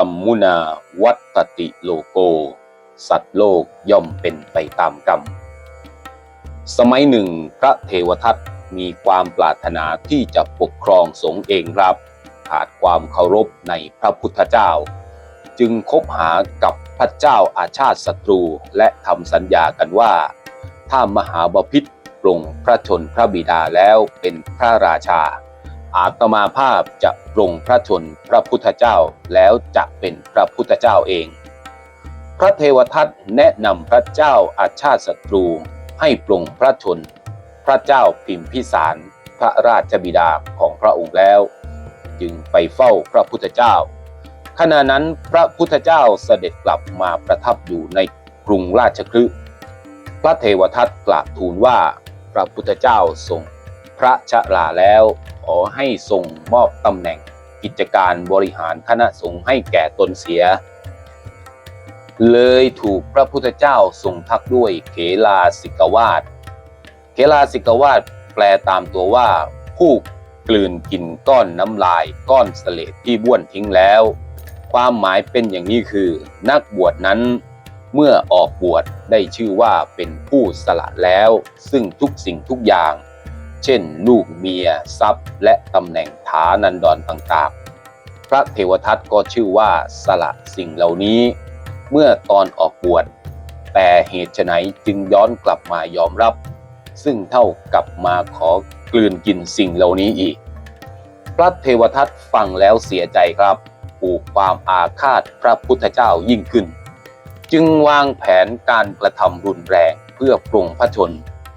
รมมุนาวัตติโลโก สัตว์โลกย่อมเป็นไปตามกรรม สมัยหนึ่งพระเทวทัตมีความปรารถนาที่จะปกครองสงฆ์เองครับ ขาดความเคารพในพระพุทธเจ้า จึงคบหากับพระเจ้าอาชาติศัตรูและทำสัญญากันว่า ถ้ามหาบพิตรปรงพระชนพระบิดาแล้วเป็นพระราชา อาตมาภาพจะปรงพระชนพระพุทธเจ้าแล้วจะเป็นพระพุทธเจ้าเอง พระเทวทัตแนะนำพระเจ้าอาชาติศัตรูให้ปรงพระชน พระเจ้าพิมพิสารพระราชบิดาของพระองค์แล้ว จึงไปเฝ้าพระพุทธเจ้า ขณะนั้นพระพุทธเจ้าเสด็จกลับมาประทับอยู่ในกรุงราชคฤห์พระเทวทัตกราบทูลว่าพระพุทธเจ้าทรงพระชราแล้ว ขอให้ทรงมอบตำแหน่งกิจการบริหารคณะสงฆ์ให้แก่ตนเสีย เลยถูกพระพุทธเจ้าทรงทักด้วยเขลาสิกวาสเขลาสิกวาสแปลตามตัวว่า ผู้กลืนกินก้อนน้ำลายก้อนเสลดที่บ้วนทิ้งแล้ว ความหมายเป็นอย่างนี้คือ นักบวชนั้นเมื่อออกบวชได้ชื่อว่าเป็นผู้สละแล้ว ซึ่งทุกสิ่งทุกอย่าง เช่น ลูกเมีย ทรัพย์ และตำแหน่งฐานันดรต่างๆ พระเทวทัตก็ชื่อว่าสละสิ่งเหล่านี้ เมื่อตอนออกบวชแต่เหตุไนจึงย้อนกลับมายอมรับ ซึ่งเท่ากับมาขอกลืนกินสิ่งเหล่านี้อีก พระเทวทัตฟังแล้วเสียใจครับปูกความอาฆาตพระพุทธเจ้ายิ่งขึ้น จึงวางแผนการกระทำรุนแรงเพื่อปรงพระชน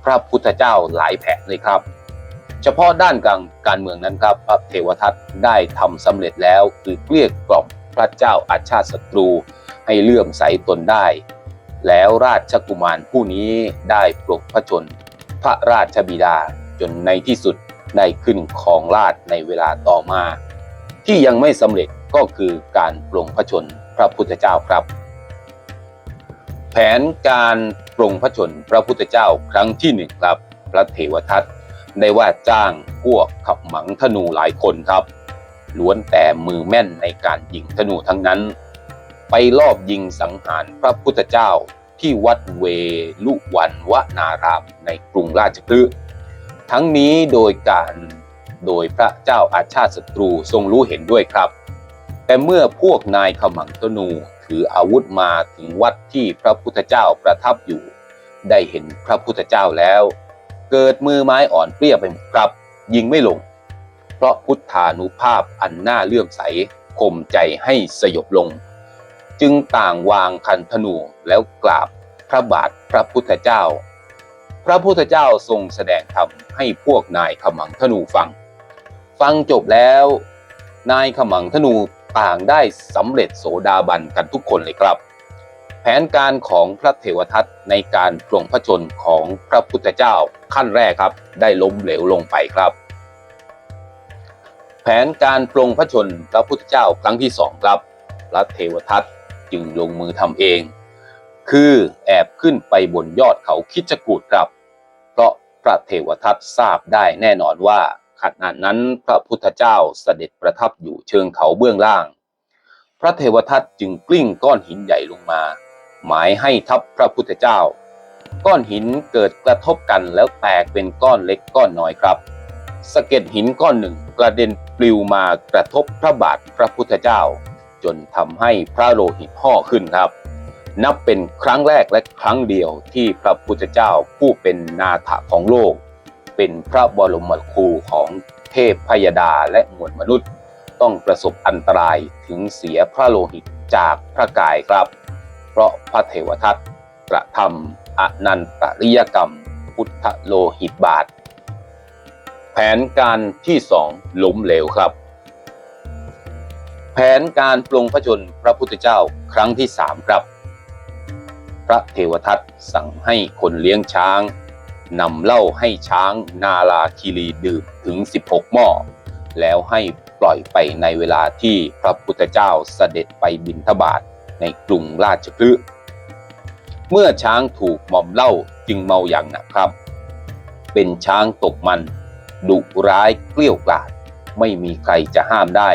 พระพุทธเจ้าหลายแผนเลยครับ เฉพาะด้านการการเมืองนั้นครับ พระเทวทัตได้ทำสำเร็จแล้วคือเกลี้ยกล่อมพระเจ้าอาชาติศัตรู ให้เลื่อมใสตนได้ แล้วราชกุมารผู้นี้ได้ปลงพระชน พระราชบิดาจนในที่สุดได้ขึ้นของราชในเวลาต่อมา ที่ยังไม่สำเร็จก็คือการปลงพระชนพระพุทธเจ้าครับ แผนการ ปลงพระชนพระพุทธเจ้าครั้งที่หนึ่งครับ พระเทวทัตได้ว่าจ้างพวกขับหมังธนูหลายคนครับ ล้วนแต่มือแม่นในการยิงธนูทั้งนั้น ไปลอบยิงสังหารพระพุทธเจ้าที่วัดเวลุวันวนารามในกรุงราชคฤห์ทั้งนี้โดยการโดยพระเจ้าอาชาติศัตรูทรงรู้เห็นด้วยครับ แต่เมื่อพวกนายขมังธนู ถืออาวุธมาถึงวัดที่พระพุทธเจ้าประทับอยู่ ได้เห็นพระพุทธเจ้าแล้ว เกิดมือไม้อ่อนเปรี้ยไปหมดครับ ยิงไม่ลง เพราะพุทธานุภาพอันน่าเลื่อมใสข่มใจให้สยบลง จึงต่างวางคันธนูแล้วกราบพระบาทพระพุทธเจ้า พระพุทธเจ้าทรงแสดงธรรมให้พวกนายขมังธนูฟัง ฟังจบแล้ว นายขมังธนู ต่างได้สำเร็จโสดาบันกันทุกคนเลยครับ แผนการของพระเทวทัตในการปลงพระชนของพระพุทธเจ้าขั้นแรกครับ ได้ล้มเหลวลงไปครับ แผนการปลงพระชนพระพุทธเจ้าครั้งที่สองครับ พระเทวทัตจึงลงมือทำเอง คือแอบขึ้นไปบนยอดเขาคิจกูดครับ เพราะพระเทวทัตทราบได้แน่นอนว่า ขณะนั้นพระพุทธเจ้าเสด็จประทับอยู่เชิงเขาเบื้องล่าง พระเทวทัตจึงกลิ้งก้อนหินใหญ่ลงมา หมายให้ทับพระพุทธเจ้า ก้อนหินเกิดกระทบกันแล้วแตกเป็นก้อนเล็กก้อนน้อยครับสะเก็ดหินก้อนหนึ่งกระเด็นปลิวมากระทบพระบาทพระพุทธเจ้า จนทำให้พระโลหิตห่อขึ้นครับ นับเป็นครั้งแรกและครั้งเดียวที่พระพุทธเจ้าผู้เป็นนาถะของโลก เป็นพระบรมครูของเทพพยดาและมวลมนุษย์ ต้องประสบอันตรายถึงเสียพระโลหิตจากพระกายครับ เพราะพระเทวทัตกระทำอนันตริยกรรม พุทธโลหิตบาท แผนการที่สองล้มเหลวครับ แผนการปลงพระชนพระพุทธเจ้าครั้งที่สามครับ พระเทวทัตสั่งให้คนเลี้ยงช้าง นำเหล้าให้ช้างนาลาคีรีดื่มถึง 16 หม้อ แล้วให้ปล่อยไปในเวลาที่พระพุทธเจ้าเสด็จไปบิณฑบาตในกรุงราชคฤห์เมื่อช้างถูกหม่อมเหล้าจึงเมาอย่างหนักครับ เป็นช้างตกมันดุร้ายเกลี้ยกล่อมไม่มีใครจะห้ามได้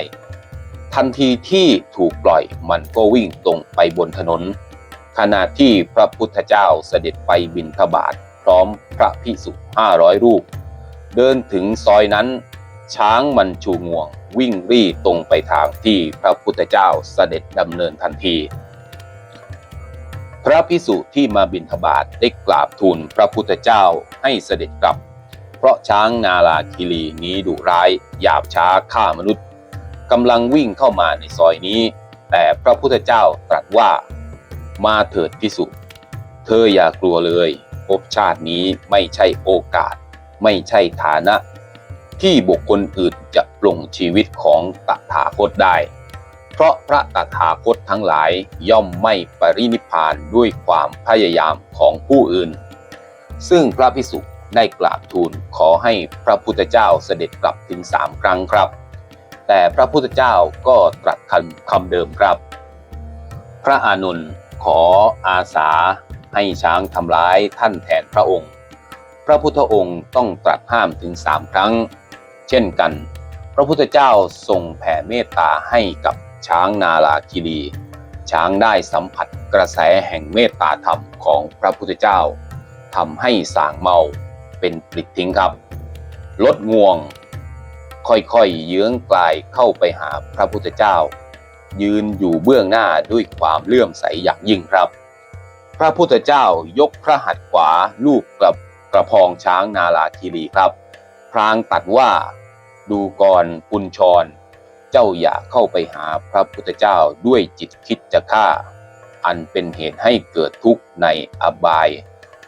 ทันทีที่ถูกปล่อยมันก็วิ่งตรงไปบนถนน ขณะที่พระพุทธเจ้าเสด็จไปบิณฑบาต ร้อมพระภิกษุห้าร้อยรูป เดินถึงซอยนั้น ช้างมันชูงวง วิ่งรี่ตรงไปทางที่พระพุทธเจ้าเสด็จดำเนินทันที พระภิกษุที่มาบิณฑบาตได้กราบทูลพระพุทธเจ้าให้เสด็จกลับ เพราะช้างนาลาคิรีนี้ดุร้ายหยาบช้าฆ่ามนุษย์กำลังวิ่งเข้ามาในซอยนี้ แต่พระพุทธเจ้าตรัสว่ามาเถิดพิสุเธออย่ากลัวเลย ภพชาตินี้ไม่ใช่โอกาส ไม่ใช่ฐานะ ที่บุคคลอื่นจะปลงชีวิตของตถาคตได้ เพราะพระตถาคตทั้งหลายย่อมไม่ปรินิพานด้วยความพยายามของผู้อื่น ซึ่งพระพิสุได้กราบทูลขอให้พระพุทธเจ้าเสด็จกลับถึงสามครั้งครับ แต่พระพุทธเจ้าก็ตรัสคำคำเดิมครับ พระอานนท์ขออาสา ให้ช้างทำร้ายท่านแทนพระองค์ พระพุทธองค์ต้องตรัสห้ามถึงสามครั้ง เช่นกัน พระพุทธเจ้าทรงแผ่เมตตาให้กับช้างนาลาคิรีช้างได้สัมผัสกระแสแห่งเมตตาธรรมของพระพุทธเจ้าทำให้สางเมาเป็นปลิดทิ้งครับ ลดงวง ค่อยๆเยื้องกลายเข้าไปหาพระพุทธเจ้า ยืนอยู่เบื้องหน้าด้วยความเลื่อมใสอย่างยิ่งครับ พระพุทธเจ้ายกพระหัตถ์ขวาลูบกับกระพองช้างนาลาคีรีครับ พรางตัดว่าดูก่อนปุญชร เจ้าอย่าเข้าไปหาพระพุทธเจ้าด้วยจิตคิดจะฆ่า อันเป็นเหตุให้เกิดทุกข์ในอบาย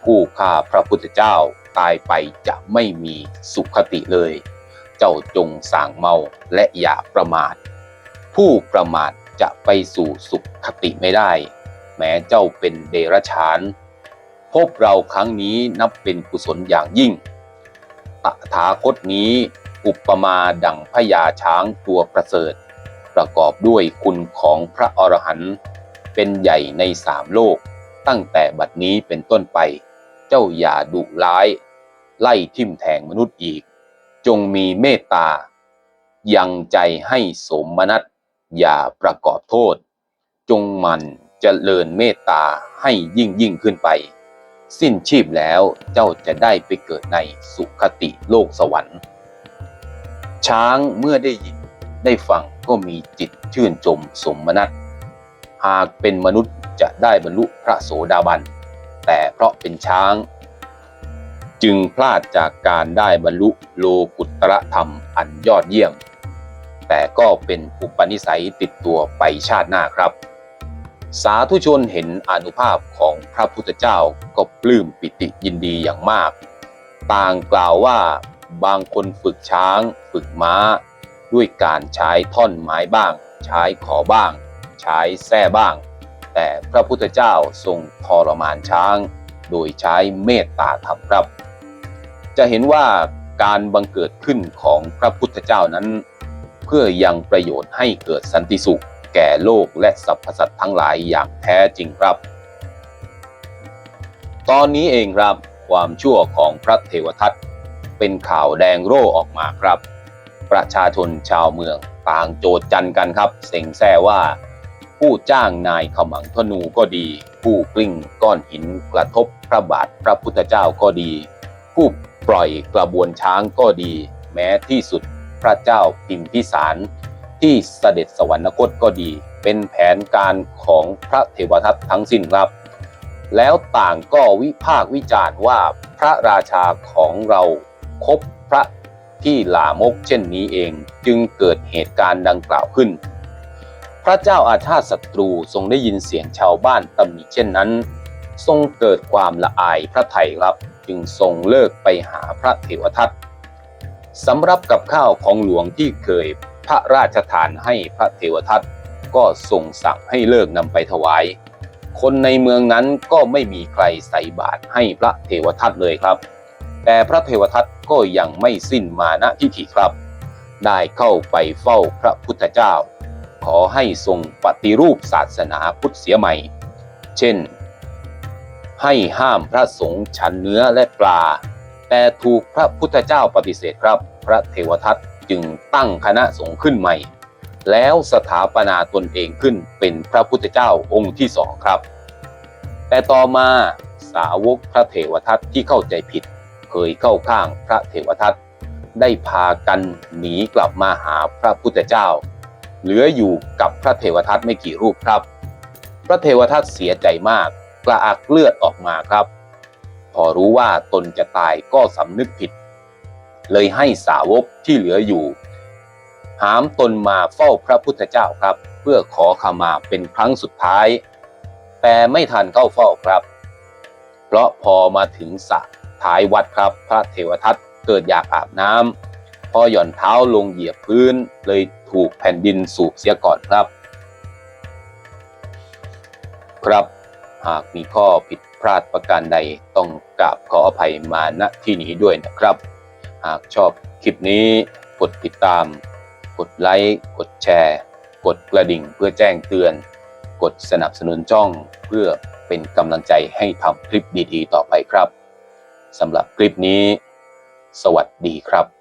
ผู้ฆ่าพระพุทธเจ้าตายไปจะไม่มีสุขติเลย เจ้าจงสางเมาและอย่าประมาท ผู้ประมาทจะไปสู่สุขคติไม่ได้ แม้เจ้าเป็นเดรัจฉาน พบเราครั้งนี้นับเป็นกุศลอย่างยิ่ง ตถาคตนี้อุปมาดังพญาช้างตัวประเสริฐ ประกอบด้วยคุณของพระอรหันต์เป็นใหญ่ในสามโลก ตั้งแต่บัดนี้เป็นต้นไป เจ้าอย่าดุร้าย ไล่ทิมแทงมนุษย์อีก จงมีเมตตา ยังใจให้สมนัตอย่าประกอบโทษ จงมัน เจริญเมตตาให้ยิ่งยิ่งขึ้นไป สิ้นชีพแล้วเจ้าจะได้ไปเกิดในสุคติโลกสวรรค์ ช้างเมื่อได้ยินได้ฟังก็มีจิตชื่นชมสมนัตหากเป็นมนุษย์จะได้บรรลุพระโสดาบัน แต่เพราะเป็นช้าง จึงพลาดจากการได้บรรลุโลกุตระธรรมอันยอดเยี่ยม แต่ก็เป็นอุปนิสัยติดตัวไปชาติหน้าครับ สาธุชนเห็นอนุภาพของพระพุทธเจ้าก็ปลื้มปิติยินดีอย่างมาก ต่างกล่าวว่าบางคนฝึกช้าง ฝึกม้า ด้วยการใช้ท่อนไม้บ้าง ใช้ขอบ้าง ใช้แส้บ้าง แต่พระพุทธเจ้าทรงทรมานช้าง โดยใช้เมตตาธรรมครับ จะเห็นว่าการบังเกิดขึ้นของพระพุทธเจ้านั้น เพื่อยังประโยชน์ให้เกิดสันติสุข แก่โลกและสรรพสัตว์ทั้งหลายอย่างแท้จริงครับ ตอนนี้เองครับความชั่วของพระเทวทัตเป็นข่าวแดงโร่ออกมาครับ ประชาชนชาวเมืองต่างโจดจันกันครับ เซ็งแซ่ว่า ผู้จ้างนายขมังธนูก็ดี ผู้กลิ้งก้อนหินกระทบพระบาทพระพุทธเจ้าก็ดี ผู้ปล่อยกระบวนช้างก็ดี แม้ที่สุดพระเจ้าพิมพิสาร ที่เสด็จสวรรคตก็ดี เป็นแผนการของพระเทวทัตทั้งสิ้นครับ แล้วต่างก็วิพากษ์วิจารณ์ว่าพระราชาของเราคบพระที่ลามกเช่นนี้เอง จึงเกิดเหตุการณ์ดังกล่าวขึ้น พระเจ้าอาชาติศัตรูทรงได้ยินเสียงชาวบ้านตำหนิเช่นนั้น ทรงเกิดความละอายพระไทยครับ จึงทรงเลิกไปหาพระเทวทัตสำรับกับข้าวของหลวงที่เคย ระราชทานให้พระเทวทัตก็ทรงสั่งให้เลิกนำไปถวาย คนในเมืองนั้นก็ไม่มีใครใส่บาตรให้พระเทวทัตเลยครับ แต่พระเทวทัตก็ยังไม่สิ้นมานะทิฐิครับ ได้เข้าไปเฝ้าพระพุทธเจ้า ขอให้ทรงปฏิรูปศาสนาพุทธเสียใหม่ เช่น ให้ห้ามพระสงฆ์ฉันเนื้อและปลา แต่ถูกพระพุทธเจ้าปฏิเสธครับ พระเทวทัต จึงตั้งคณะสงฆ์ขึ้นใหม่ แล้วสถาปนาตนเองขึ้นเป็นพระพุทธเจ้าองค์ที่สองครับ แต่ต่อมาสาวกพระเถวทัตที่เข้าใจผิด เคยเข้าข้างพระเถวทัตได้พากันหนีกลับมาหาพระพุทธเจ้า เหลืออยู่กับพระเทวทัตไม่กี่รูปครับ พระเทวทัตเสียใจมากกระอักเลือดออกมาครับ พอรู้ว่าตนจะตายก็สำนึกผิด เลยให้สาวกที่เหลืออยู่ หามตนมาเฝ้าพระพุทธเจ้าครับ เพื่อขอขมาเป็นครั้งสุดท้าย แต่ไม่ทันเข้าเฝ้าครับ เพราะพอมาถึงสระท้ายวัดครับ พระเทวทัตเกิดอยากอาบน้ำพอหย่อนเท้าลงเหยียบพื้น เลยถูกแผ่นดินสูบเสียก่อนครับ ครับหากมีข้อผิดพลาดประการใดต้องกราบขออภัยมาณที่นี้ด้วยนะครับ หากชอบคลิปนี้กดติดตาม กดไลค์กดแชร์ กดกระดิ่งเพื่อแจ้งเตือน กดสนับสนุนช่องเพื่อเป็นกำลังใจให้ทำคลิปดีๆ ต่อไปครับสำหรับคลิปนี้ สวัสดีครับ